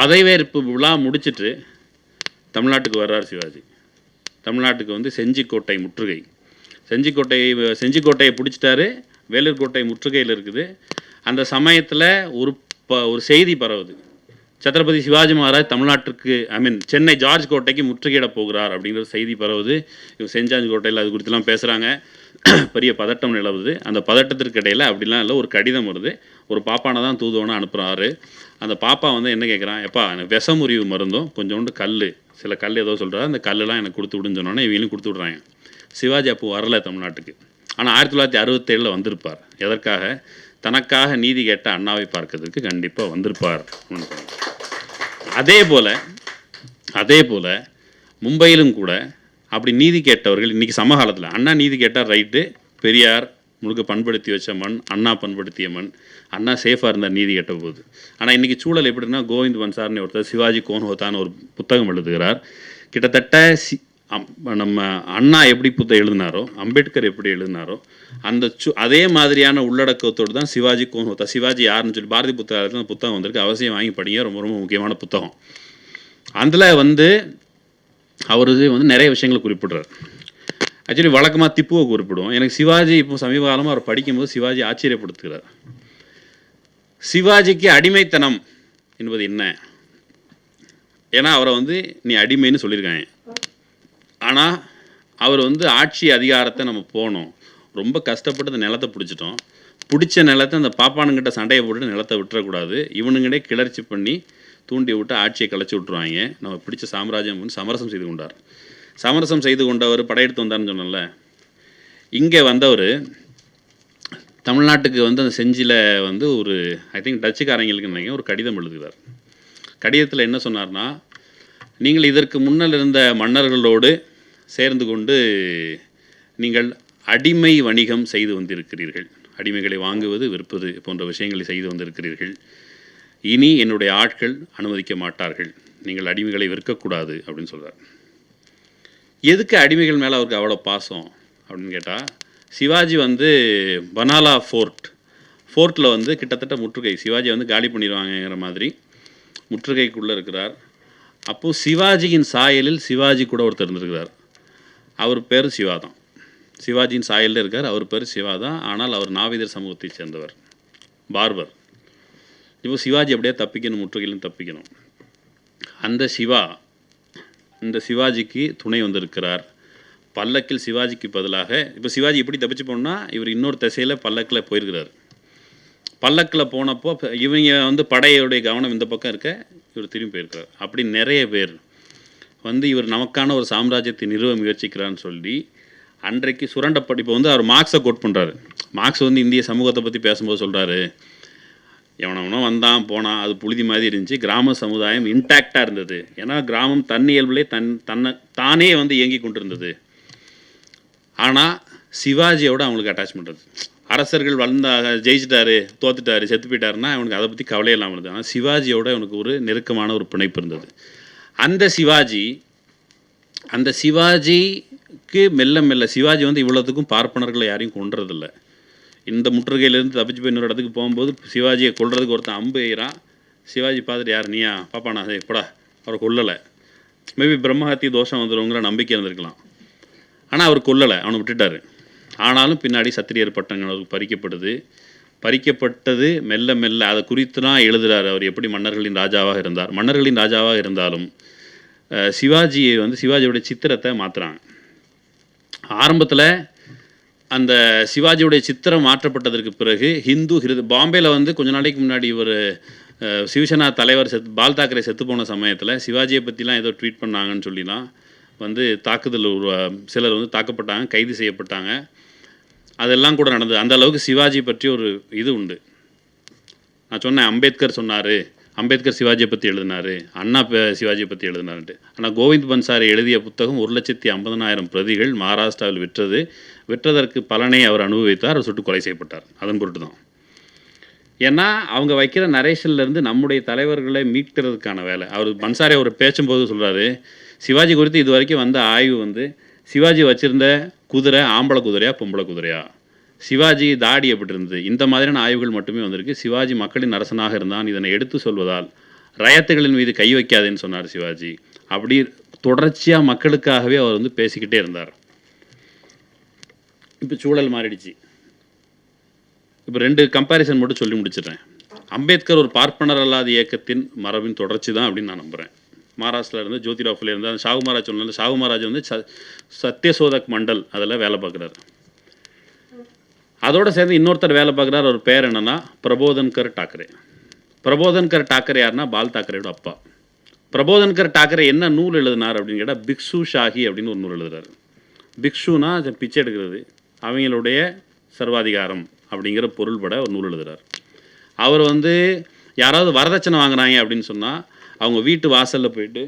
பதவியேற்பு விழா முடிச்சிட்டு தமிழ்நாட்டுக்கு வர்றார் சிவாஜி. தமிழ்நாட்டுக்கு வந்து செஞ்சிக்கோட்டை முற்றுகை. செஞ்சிக்கோட்டை செஞ்சிக்கோட்டையை பிடிச்சிட்டாரு. வேலூர் கோட்டை முற்றுகையில் இருக்குது. அந்த சமயத்தில் ஒரு ப ஒரு செய்தி பரவுது. சத்ரபதி சிவாஜி மகாராஜ் தமிழ்நாட்டிற்கு ஐ மீன் சென்னை ஜார்ஜ் கோட்டைக்கு முற்றுகையிட போகிறார் அப்படிங்கிற செய்தி பரவுது. இவங்க செஞ்சாஞ்ச் கோட்டையில் அது குறித்துலாம் பேசுகிறாங்க <clears throat> பெரிய பதட்டம் நிலவுது. அந்த பதட்டத்திற்கு இடையில் அப்படிலாம் இல்லை ஒரு கடிதம் வருது. ஒரு பாப்பானை தான் தூதுவனை அனுப்புகிறாரு அந்த பாப்பா வந்து என்ன கேட்குறான் எப்பா எனக்கு விஷமுறிவு மருந்தும் கொஞ்சோண்டு கல் சில கல் ஏதோ சொல்கிறாரு அந்த கல்லெலாம் எனக்கு கொடுத்து விடுன்னு சொன்னோன்னே இவங்களும் கொடுத்து விட்றாங்க. சிவாஜி அப்போ வரல தமிழ்நாட்டுக்கு. ஆனால் ஆயிரத்தி தொள்ளாயிரத்தி அறுபத்தேழில் வந்திருப்பார். எதற்காக? தனக்காக நீதி கேட்ட அண்ணாவை பார்க்கறதுக்கு கண்டிப்பாக வந்திருப்பார் அதே போல் அதே போல் மும்பையிலும் கூட அப்படி நீதி கேட்டவர்கள் இன்றைக்கி சமகாலத்தில் அண்ணா நீதி கேட்டால் ரைட்டு பெரியார் முழுக்க பண்படுத்தி வச்ச மண் அண்ணா பண்படுத்திய மண் அண்ணா சேஃபாக இருந்தார் நீதி கேட்ட போது. ஆனால் இன்றைக்கி சூழல் எப்படின்னா கோவிந்த் பன்சார்னு ஒருத்தர் சிவாஜி கோன்ஹோத்தான்னு ஒரு புத்தகம் எழுதுகிறார். கிட்டத்தட்ட சி நம்ம அண்ணா எப்படி புத்தகம் எழுதினாரோ அம்பேத்கர் எப்படி எழுதினாரோ அந்த சு அதே மாதிரியான உள்ளடக்கத்தோடு தான் சிவாஜி கோன்ஹோத்தா சிவாஜி யாருன்னு சொல்லி பாரதி புத்தகத்தில் அந்த புத்தகம் வந்திருக்கு. அவசியம் வாங்கி படிங்க. ரொம்ப ரொம்ப முக்கியமான புத்தகம். அதில் வந்து அவர் வந்து நிறைய விஷயங்களை குறிப்பிடுறார். ஆக்சுவலி வழக்கமாக திப்புவை குறிப்பிடுவோம். எனக்கு சிவாஜி இப்போ சமீப காலமாக அவர் படிக்கும்போது சிவாஜி ஆச்சரியப்படுத்துகிறார். சிவாஜிக்கு அடிமைத்தனம் என்பது என்ன? ஏன்னா அவரை வந்து நீ அடிமைன்னு சொல்லியிருக்காங்க. ஆனால் அவர் வந்து ஆட்சி அதிகாரத்தை நம்ம போனோம். ரொம்ப கஷ்டப்பட்டு அந்த நிலத்தை பிடிச்சிட்டோம். பிடிச்ச நிலத்தை அந்த பாப்பானுங்கிட்ட சண்டையை போட்டு நிலத்தை விட்டுறக்கூடாது. இவனுங்கிட்டே கிளர்ச்சி பண்ணி தூண்டி விட்டு ஆட்சியை கலைச்சி விட்ருவாங்க நம்ம பிடிச்ச சாம்ராஜ்யம் வந்து சமரசம் செய்து கொண்டார். சமரசம் செய்து கொண்டவர் படையெடுத்து வந்தார்னு சொன்னல இங்கே வந்தவர் தமிழ்நாட்டுக்கு வந்து அந்த செஞ்சியில் வந்து ஒரு ஐ திங்க் டச்சுக்காரங்களுக்கு நினைக்கிறேன் ஒரு கடிதம் எழுதுகிறார் கடிதத்தில் என்ன சொன்னார்னா நீங்கள் இதற்கு முன்னால் இருந்த மன்னர்களோடு சேர்ந்து கொண்டு நீங்கள் அடிமை வணிகம் செய்து வந்திருக்கிறீர்கள். அடிமைகளை வாங்குவது விற்பது போன்ற விஷயங்களை செய்து வந்திருக்கிறீர்கள். இனி என்னுடைய ஆட்கள் அனுமதிக்க மாட்டார்கள். நீங்கள் அடிமைகளை விற்கக்கூடாது அப்படின்னு சொல்கிறார் எதுக்கு அடிமைகள் மேலே அவருக்கு அவ்வளோ பாசம் அப்படின்னு கேட்டால் சிவாஜி வந்து பனாலா ஃபோர்ட். ஃபோர்ட்டில் வந்து கிட்டத்தட்ட முற்றுகை. சிவாஜி வந்து காலி பண்ணிடுவாங்கங்கிற மாதிரி முற்றுகைக்குள்ளே இருக்கிறார். அப்போது சிவாஜியின் சாயலில் சிவாஜி கூட ஒருத்தர் இருந்திருக்கிறார். அவர் பேர் சிவா தான். சிவாஜியின் சாயலில் இருக்கார் அவர் பேர் சிவா தான். ஆனால் அவர் நாவிதர் சமூகத்தை சேர்ந்தவர் பார்பர். இப்போ சிவாஜி அப்படியே தப்பிக்கணும் முற்றுகையிலும் தப்பிக்கணும். அந்த சிவா இந்த சிவாஜிக்கு துணை வந்திருக்கிறார். பல்லக்கில் சிவாஜிக்கு பதிலாக இப்போ சிவாஜி எப்படி தப்பிச்சு போனால் இவர் இன்னொரு திசையில் பல்லக்கில் போயிருக்கிறார். பல்லக்கில் போனப்போ இவங்க வந்து படையோடைய கவனம் இந்த பக்கம் இருக்க இவர் திரும்பி போயிருக்கிறார். அப்படி நிறைய பேர் வந்து இவர் நமக்கான ஒரு சாம்ராஜ்யத்தை நிறுவ முயற்சிக்கிறான்னு சொல்லி அன்றைக்கு சுரண்டப்பட்டு இப்போ வந்து அவர் மார்க்ஸை கோட் பண்ணுறாரு மார்க்ஸ் வந்து இந்திய சமூகத்தை பற்றி பேசும்போது சொல்கிறாரு எவனவனோ வந்தான் போனான் அது புழுதி மாதிரி இருந்துச்சு. கிராம சமுதாயம் இன்டாக்டாக இருந்தது. ஏன்னா கிராமம் தன் இயல்புலே தன் தன்னை தானே வந்து இயங்கி கொண்டிருந்தது. ஆனால் சிவாஜியோட அவங்களுக்கு அட்டாச்மெண்ட் பண்ணுறது அரசர்கள் வளர்ந்தாக ஜெயிச்சிட்டாரு தோத்துட்டாரு செத்து போயிட்டாருன்னா அவனுக்கு அதை பற்றி கவலை இல்லாமல் இருந்தது. ஆனால் சிவாஜியோட அவனுக்கு ஒரு நெருக்கமான ஒரு பிணைப்பு இருந்தது. அந்த சிவாஜி அந்த சிவாஜிக்கு மெல்ல மெல்ல சிவாஜி வந்து இவ்வளோத்துக்கும் பார்ப்பனர்களை யாரையும் கொன்றதில்ல. இந்த முற்றுகையிலேருந்து தப்பிச்சு போய் இன்னொரு இடத்துக்கு போகும்போது சிவாஜியை கொள்றதுக்கு ஒருத்தன் அம்பு எய்கிறான் சிவாஜி பார்த்துட்டு யார் நீயா? பாப்பாண்ணா சரி எப்படா அவரை கொல்லலை. மேபி பிரம்மஹத்தி தோஷம் வந்துடுங்கிற நம்பிக்கை இருந்திருக்கலாம். ஆனால் அவர் கொல்லலை அவனை விட்டுட்டாரு. ஆனாலும் பின்னாடி சத்திரியர் பட்டங்கள் அவருக்கு பறிக்கப்படுது பறிக்கப்பட்டது மெல்ல மெல்ல அதை குறித்து தான் எழுதுகிறார் அவர் எப்படி மன்னர்களின் ராஜாவாக இருந்தார். மன்னர்களின் ராஜாவாக இருந்தாலும் சிவாஜியை வந்து சிவாஜியோடைய சித்திரத்தை மாற்றுறாங்க ஆரம்பத்தில் அந்த சிவாஜியுடைய சித்திரம் மாற்றப்பட்டதற்கு பிறகு ஹிந்து ஹிருது பாம்பேயில் வந்து கொஞ்ச நாளைக்கு முன்னாடி ஒரு சிவசேனா தலைவர் செத் பால் தாக்கரே செத்து போன சமயத்தில் சிவாஜியை பற்றிலாம் ஏதோ ட்வீட் பண்ணாங்கன்னு சொல்லிலாம் வந்து தாக்குதல் சிலர் வந்து தாக்கப்பட்டாங்க கைது செய்யப்பட்டாங்க. அதெல்லாம் கூட நடந்தது. அந்த அளவுக்கு சிவாஜி பற்றி ஒரு இது உண்டு. நான் சொன்னேன் அம்பேத்கர் சொன்னார். அம்பேத்கர் சிவாஜியை பற்றி எழுதினாரு அண்ணா சிவாஜியை பற்றி எழுதினாருன்ட்டு. ஆனால் கோவிந்த் பன்சாரி எழுதிய புத்தகம் ஒரு லட்சத்தி ஐம்பதனாயிரம் பிரதிகள் மகாராஷ்டிராவில் விற்றது. விற்றதற்கு பலனை அவர் அனுபவித்தார் அவர் சுட்டு கொலை செய்யப்பட்டார். அதன் பொருட்டு தான் ஏன்னா அவங்க வைக்கிற நரேஷன்லேருந்து நம்முடைய தலைவர்களை மீட்கிறதுக்கான வேலை. அவர் பன்சாரி அவர் பேசும்போது சொல்கிறாரு சிவாஜி குறித்து இது வரைக்கும் வந்த ஆய்வு வந்து சிவாஜி வச்சிருந்த குதிரை ஆம்பளை குதிரையா பொம்பளை குதிரையா? சிவாஜி தாடி எப்படி இருந்தது? இந்த மாதிரியான ஆய்வுகள் மட்டுமே வந்திருக்கு. சிவாஜி மக்களின் அரசனாக இருந்தான். இதனை எடுத்து சொல்வதால் ரயத்துகளின் மீது கை வைக்காதேன்னு சொன்னார் சிவாஜி. அப்படி தொடர்ச்சியாக மக்களுக்காகவே அவர் வந்து பேசிக்கிட்டே இருந்தார். இப்போ சூழல் மாறிடுச்சு. இப்போ ரெண்டு கம்பேரிசன் மட்டும் சொல்லி முடிச்சிடுறேன். அம்பேத்கர் ஒரு பார்ப்பனர் அல்லாத இயக்கத்தின் மரபின் தொடர்ச்சி தான் அப்படின்னு நான் நம்புகிறேன் மகாராஷ்டிரால இருந்து ஜோதிராஃபில் இருந்து அந்த ஷாகு மகாராஜ் சொன்னால ஷாகு மகாராஜ் வந்து ச சத்யசோதக் மண்டல் அதில் வேலை பார்க்குறாரு. அதோட சேர்ந்து இன்னொருத்தர் வேலை பார்க்குறாரு அவர் பேர் என்னென்னா பிரபோதன்கர் டாக்கரே. பிரபோதன்கர் டாக்கரே யாருன்னா பால் தாக்கரேயோட அப்பா. பிரபோதன்கர் டாக்கரே என்ன நூல் எழுதினார் அப்படின்னு கேட்டால் பிக்ஷு ஷாஹி அப்படின்னு ஒரு நூல் எழுதுறாரு. பிக்ஷுனா அது பிச்சை எடுக்கிறது அவங்களுடைய சர்வாதிகாரம் அப்படிங்கிற பொருள்பட ஒரு நூல் எழுதுறார். அவர் வந்து யாராவது வரதட்சணை வாங்குறாங்க அப்படின்னு சொன்னால் அவங்க வீட்டு வாசலில் போயிட்டு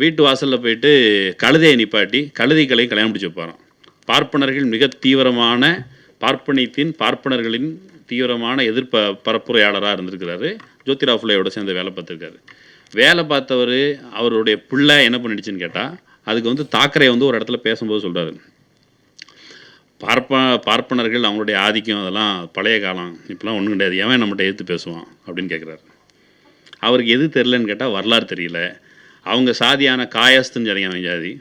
வீட்டு வாசலில் போயிட்டு கழுதையை நிப்பாட்டி கழுதைகளை கல்யாணம் பிடிச்சி வைப்பாராம். பார்ப்பனர்கள் மிக தீவிரமான பார்ப்பனியத்தின் பார்ப்பனர்களின் தீவிரமான எதிர்ப்ப பரப்புரையாளராக இருந்திருக்கிறாரு. ஜோதிரா ஃபுலேயோட சேர்ந்து வேலை பார்த்துருக்காரு. வேலை பார்த்தவர் அவருடைய பிள்ளை என்ன பண்ணிடுச்சுன்னு கேட்டால் அதுக்கு வந்து தாக்கரே வந்து ஒரு இடத்துல பேசும்போது சொல்கிறாரு பார்ப்ப பார்ப்பனர்கள் அவங்களுடைய ஆதிக்கம் அதெல்லாம் பழைய காலம் இப்போலாம் ஒன்றும் கிடையாது. எவன் நம்மகிட்ட எதிர்த்து பேசுவான் அப்படின்னு கேட்குறாரு அவருக்கு எது தெரிலன்னு கேட்டால் வரலாறு தெரியல. அவங்க சாதியான காயஸ்துன்னு ஜாதி அவன் ஜாதி.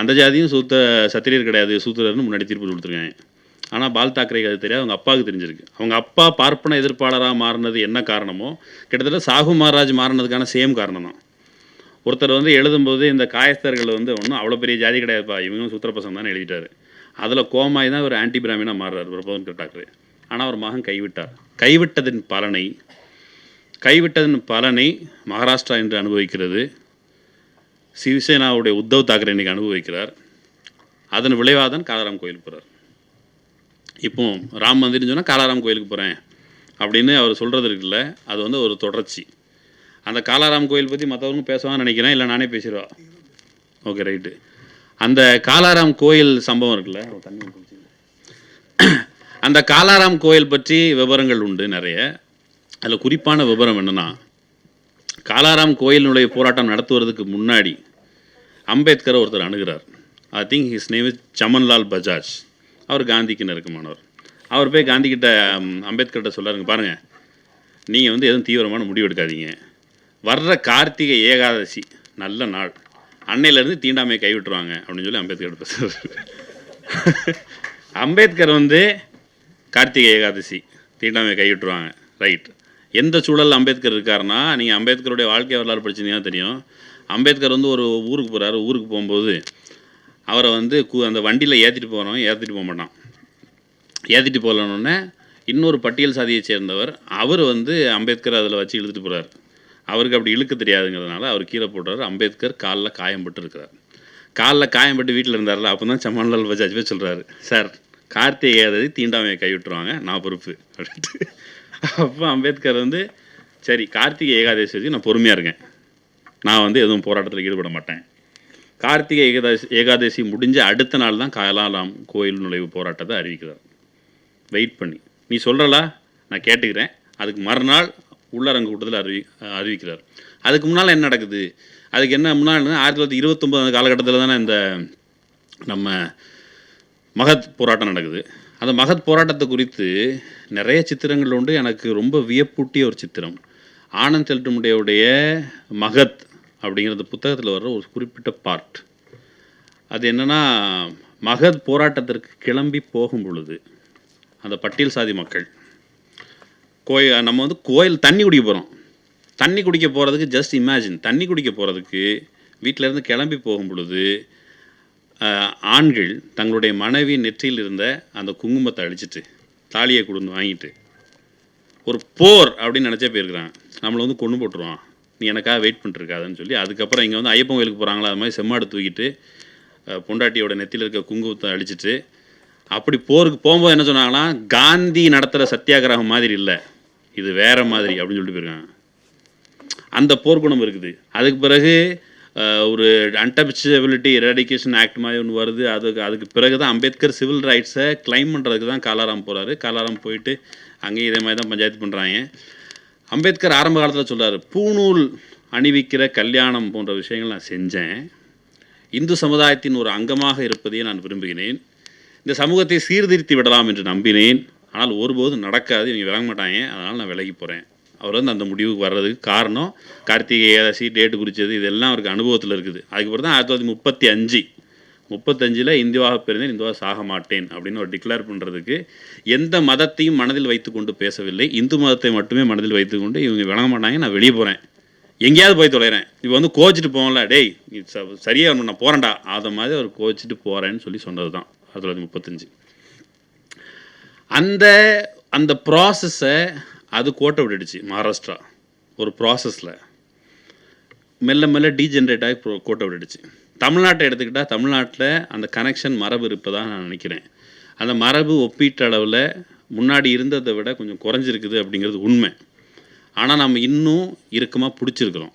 அந்த ஜாதியும் சூத்த சத்திரியர் கிடையாது. சூத்திரர்னு முன்னாடி தீர்ப்பு கொடுத்துருக்காங்க. ஆனால் பால் தாக்கரேக்கு அது தெரியாது அவங்க அப்பாவுக்கு தெரிஞ்சிருக்கு. அவங்க அப்பா பார்ப்பன எதிர்ப்பாளராக மாறினது என்ன காரணமோ கிட்டத்தட்ட சாகு மகாராஜ் மாறினதுக்கான சேம் காரணம் தான் ஒருத்தர் வந்து எழுதும்போது இந்த காயஸ்தர்கள் வந்து ஒன்றும் அவ்வளோ பெரிய ஜாதி கிடையாதுப்பா இவங்களும் சூத்திர தான் எழுதிட்டாரு. அதில் கோமாய் தான் ஒரு ஆன்டி பிராமினாக மாறுறார் பிரபோதன் டாக்டர் ஆனால் அவர் மகன் கைவிட்டார். கைவிட்டதின் பலனை கைவிட்டதன் பலனை மகாராஷ்டிரா என்று அனுபவிக்கிறது. சிவசேனாவுடைய உத்தவ் தாக்கரே இன்னைக்கு அனுபவிக்கிறார். அதன் விளைவாக தான் காதராம் கோயில் போகிறார் இப்போ ராம் மந்திர்னு சொன்னால் காலாராம் கோயிலுக்கு போகிறேன் அப்படின்னு அவர் சொல்கிறது இருக்குல்ல அது வந்து ஒரு தொடர்ச்சி. அந்த காலாராம் கோயில் பற்றி மற்றவங்க பேசுவான்னு நினைக்கிறேன் இல்லை நானே பேசிடுவா. ஓகே ரைட்டு அந்த காலாராம் கோயில் சம்பவம் இருக்குல்ல அந்த காலாராம் கோயில் பற்றி விவரங்கள் உண்டு நிறைய. அதில் குறிப்பான விவரம் என்னன்னா காலாராம் கோயிலினுடைய போராட்டம் நடத்துவதற்கு முன்னாடி அம்பேத்கரை ஒருத்தர் அணுகிறார். I think his name is Chamanlal Bajaj அவர் காந்திக்கு நெருக்கமானவர். அவர் போய் காந்திக்கிட்ட அம்பேத்கர்கிட்ட சொல்லாருங்க பாருங்கள் நீங்கள் வந்து எதுவும் தீவிரமான முடிவு எடுக்காதீங்க. வர்ற கார்த்திகை ஏகாதசி நல்ல நாள். அன்னையிலேருந்து தீண்டாமையை கைவிட்டுருவாங்க அப்படின்னு சொல்லி அம்பேத்கர் பேசுகிறார் அம்பேத்கர் வந்து கார்த்திகை ஏகாதசி தீண்டாமையை கைவிட்டுருவாங்க. ரைட். எந்த சூழலில் அம்பேத்கர் இருக்காருன்னா நீங்கள் அம்பேத்கருடைய வாழ்க்கை வரலாறு படிச்சீங்கன்னா தெரியும். அம்பேத்கர் வந்து ஒரு ஊருக்கு போகிறாரு ஊருக்கு போகும்போது அவரை வந்து கு அந்த வண்டியில் ஏற்றிட்டு போகிறவன் ஏற்றிட்டு போக மாட்டான். ஏற்றிட்டு போகலன்னொன்னே இன்னொரு பட்டியல் சாதியை சேர்ந்தவர் அவர் வந்து அம்பேத்கர் அதில் வச்சு இழுத்துட்டு போகிறார் அவருக்கு அப்படி இழுக்க தெரியாதுங்கிறதுனால அவர் கீழே போடுறாரு. அம்பேத்கர் காலில் காயம்பட்டு இருக்கிறார். காலில் காயம்பட்டு வீட்டில் இருந்தார்ல அப்போ தான் சமன்லால் பஜாஜ் போய் சொல்கிறாரு சார் கார்த்திகை ஏதாவது தீண்டாமையை கைவிட்டுருவாங்க நான் பொறுப்பு. அப்படின்ட்டு. அப்போ அம்பேத்கர் வந்து சரி கார்த்திகை ஏகாதசி வச்சு நான் பொறுமையாக இருக்கேன். நான் வந்து எதுவும் போராட்டத்தில் ஈடுபட மாட்டேன். கார்த்திகை ஏகாதசி ஏகாதசி முடிஞ்ச அடுத்த நாள் தான் காலாலாம் கோயில் நுழைவு போராட்டத்தை அறிவிக்கிறார். வெயிட் பண்ணி. நீ சொல்கிறலா நான் கேட்டுக்கிறேன். அதுக்கு மறுநாள் உள்ளரங்கு கூட்டத்தில் அறிவி அறிவிக்கிறார். அதுக்கு முன்னால் என்ன நடக்குது? அதுக்கு என்ன முன்னால் ஆயிரத்தி தொள்ளாயிரத்தி இருபத்தொம்பது காலகட்டத்தில் தானே இந்த நம்ம மகத் போராட்டம் நடக்குது. அந்த மகத் போராட்டத்தை குறித்து நிறைய சித்திரங்கள் உண்டு. எனக்கு ரொம்ப வியப்பூட்டிய ஒரு சித்திரம். ஆனந்த் செல்ட்டுமுடையுடைய மகத் அப்படிங்கிறது புத்தகத்தில் வர்ற ஒரு குறிப்பிட்ட பார்ட் அது என்னன்னா மகத் போராட்டத்திற்கு கிளம்பி போகும் பொழுது அந்த பட்டியல் சாதி மக்கள் கோயில் நம்ம வந்து கோயில் தண்ணி குடிக்க போகிறோம் தண்ணி குடிக்க போகிறதுக்கு ஜஸ்ட் இமேஜின் தண்ணி குடிக்க போகிறதுக்கு வீட்டிலேருந்து கிளம்பி போகும் பொழுது ஆண்கள் தங்களுடைய மனைவி நெற்றியில் இருந்த அந்த குங்குமத்தை அழிச்சிட்டு தாலியை கொடுந்து வாங்கிட்டு ஒரு போர் அப்படின்னு நினச்சே போயிருக்கிறாங்க. நம்மளை வந்து கொண்டு போட்டுருவான். நீ எனக்காக வெயிட் பண்ணிருக்காதுன்னு சொல்லி அதுக்கப்புறம் இங்கே வந்து ஐயப்பன் கோயிலுக்கு போகிறாங்களா அது மாதிரி செம்மாடு தூக்கிட்டு பொண்டாட்டியோட நெத்தியில் இருக்க குங்குமத்தை அழிச்சிட்டு அப்படி போருக்கு போகும்போது என்ன சொன்னாங்கன்னா காந்தி நடத்துகிற சத்தியாகிரகம் மாதிரி இல்லை இது வேற மாதிரி அப்படின்னு சொல்லிட்டு போயிருக்காங்க. அந்த போர்க்குணம் இருக்குது. அதுக்கு பிறகு ஒரு அன்டச்சபிலிட்டி எரடிகேஷன் ஆக்ட் மாதிரி ஒன்று வருது. அதுக்கு அதுக்கு பிறகு தான் அம்பேத்கர் சிவில் ரைட்ஸை கிளைம் பண்ணுறதுக்கு தான் காலாராம் போகிறாரு காலாராம் போயிட்டு அங்கேயும் இதே மாதிரி தான் பஞ்சாயத்து பண்ணுறாங்க அம்பேத்கர் ஆரம்ப காலத்தில் சொல்கிறார் பூணூல் அணிவிக்கிற கல்யாணம் போன்ற விஷயங்கள் நான் செஞ்சேன். இந்து சமுதாயத்தின் ஒரு அங்கமாக இருப்பதையே நான் விரும்புகிறேன். இந்த சமூகத்தை சீர்திருத்தி விடலாம் என்று நம்பினேன். ஆனால் ஒருபோதும் நடக்காது இவங்க விளங்க மாட்டாங்க. அதனால் நான் விலகி போகிறேன் அவர் வந்து அந்த முடிவுக்கு வர்றதுக்கு காரணம் கார்த்திகை ஏதாசி டேட்டு குறித்தது இதெல்லாம் அவருக்கு அனுபவத்தில் இருக்குது. அதுக்கப்புறம் தான் ஆயிரத்தி தொள்ளாயிரத்தி முப்பத்தி அஞ்சு முப்பத்தஞ்சில் இந்துவாக பிறந்தேன் இந்துவாக சாக மாட்டேன் அப்படின்னு ஒரு டிக்ளேர் பண்ணுறதுக்கு எந்த மதத்தையும் மனதில் வைத்துக்கொண்டு பேசவில்லை. இந்து மதத்தை மட்டுமே மனதில் வைத்துக்கொண்டு இவங்க விளங்க மாட்டாங்க நான் வெளியே போகிறேன் எங்கேயாவது போய் தொலைகிறேன் இப்போ வந்து கோச்சிட்டு போகல டேய் சரியாக ச- நான் போகிறேன்டா அதை மாதிரி அவர் கோச்சிட்டு போகிறேன்னு சொல்லி சொன்னது தான் ஆயிரத்தி தொள்ளாயிரத்தி முப்பத்தஞ்சு. அந்த அந்த ப்ராசஸை அது கோட்டை விட்டுடுச்சு மகாராஷ்டிரா. ஒரு ப்ராசஸில் மெல்ல மெல்ல டீஜென்ரேட் ஆகி கோட்டை விட்டுடுச்சு. தமிழ்நாட்டை எடுத்துக்கிட்டால் தமிழ்நாட்டில் அந்த கனெக்ஷன் மரபு இருப்பதாக நான் நினைக்கிறேன். அந்த மரபு ஒப்பீட்டளவில் முன்னாடி இருந்ததை விட கொஞ்சம் குறைஞ்சிருக்குது அப்படிங்கிறது உண்மை. ஆனால் நம்ம இன்னும் இறுக்கமாக பிடிச்சிருக்கிறோம்.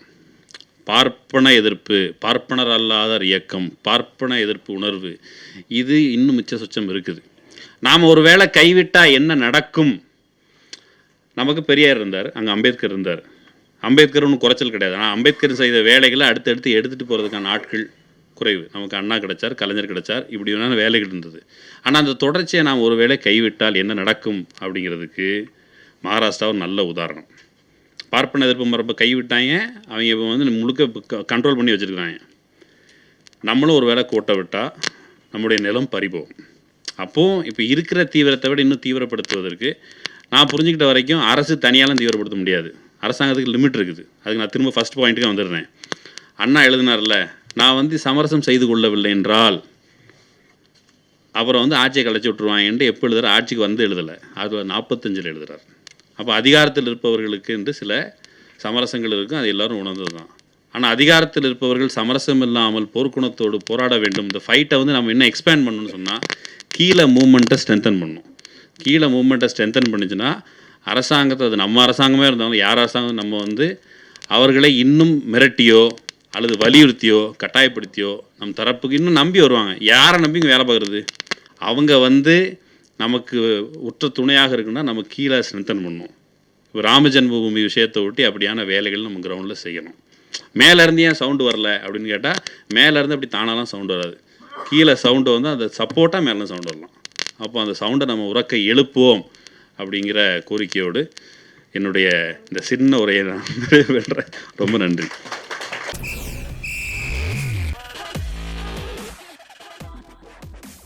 பார்ப்பன எதிர்ப்பு பார்ப்பனர் அல்லாதார் இயக்கம் பார்ப்பன எதிர்ப்பு உணர்வு இது இன்னும் மிச்ச சொச்சம் இருக்குது. நாம் ஒரு வேளை கைவிட்டால் என்ன நடக்கும்? நமக்கு பெரியார் இருந்தார் அங்கே அம்பேத்கர் இருந்தார். அம்பேத்கர் ஒன்றும் குறைச்சல் கிடையாது. ஆனால் அம்பேத்கர் செய்த வேலைகளை அடுத்தடுத்து எடுத்துகிட்டு போகிறதுக்கான ஆட்கள் குறைவு. நமக்கு அண்ணா கிடைச்சார் கலைஞர் கிடைச்சார் இப்படி வேணாலும் வேலைகள் இருந்தது. ஆனால் அந்த தொடர்ச்சியை நாம் ஒரு வேளை கைவிட்டால் என்ன நடக்கும் அப்படிங்கிறதுக்கு மகாராஷ்டிரா ஒரு நல்ல உதாரணம். பார்ப்பன எதிர்ப்பு மரபை கைவிட்டாங்க அவங்க இப்போ வந்து முழுக்க கண்ட்ரோல் பண்ணி வச்சுருக்காங்க நம்மளும் ஒரு வேளை கூட்ட விட்டால் நம்முடைய நிலம் பறிபோகும். அப்போது இப்போ இருக்கிற தீவிரத்தை விட இன்னும் தீவிரப்படுத்துவதற்கு நான் புரிஞ்சுக்கிட்ட வரைக்கும் அரசு தனியாலும் தீவிரப்படுத்த முடியாது. அரசாங்கத்துக்கு லிமிட் இருக்குது. அதுக்கு நான் திரும்ப ஃபஸ்ட் பாயிண்ட்டுக்கு வந்துடுறேன். அண்ணா எழுதினார்ல நான் வந்து சமரசம் செய்து கொள்ளவில்லை என்றால் அப்புறம் வந்து ஆட்சியை கலைச்சி என்று எப்போ எழுதுறார்? ஆட்சிக்கு வந்து எழுதலை. அது நாற்பத்தஞ்சில் எழுதுறார். அப்போ அதிகாரத்தில் இருப்பவர்களுக்கு என்று சில சமரசங்கள் இருக்கும். அது எல்லாரும் உணர்ந்தது தான். ஆனால் அதிகாரத்தில் இருப்பவர்கள் சமரசம் இல்லாமல் போர்க்குணத்தோடு போராட வேண்டும். இந்த ஃபைட்டை வந்து நம்ம இன்னும் எக்ஸ்பேண்ட் பண்ணணும்னு சொன்னால் கீழே மூமெண்ட்டை ஸ்ட்ரென்தன் பண்ணணும் கீழே மூமெண்ட்டை ஸ்ட்ரென்தன் பண்ணுச்சுன்னா அரசாங்கத்தை அது நம்ம அரசாங்கமே இருந்தாலும் யார் அரசாங்கம் நம்ம வந்து அவர்களை இன்னும் மிரட்டியோ அல்லது வலியுறுத்தியோ கட்டாயப்படுத்தியோ நம் தரப்புக்கு இன்னும் நம்பி வருவாங்க. யாரை நம்பி இங்கே வேலை பார்க்குறது? அவங்க வந்து நமக்கு உற்ற துணையாக இருக்குன்னா நம்ம கீழே ஸ்ட்ரென்தன் பண்ணணும். இப்போ ராம ஜென்மபூமி விஷயத்தை ஒட்டி அப்படியான வேலைகள் நம்ம கிரவுண்டில் செய்யணும். மேலேருந்து ஏன் சவுண்டு வரல அப்படின்னு கேட்டால் மேலேருந்து அப்படி தானாலாம் சவுண்டு வராது. கீழே சவுண்டு வந்து அந்த சப்போர்ட்டாக மேலே சவுண்டு வரலாம். அப்போ அந்த சவுண்டை நம்ம உறக்க எழுப்புவோம் அப்படிங்கிற கோரிக்கையோடு என்னுடைய இந்த சின்ன உரையை நான் நிறைவேற்றுறேன் ரொம்ப நன்றி.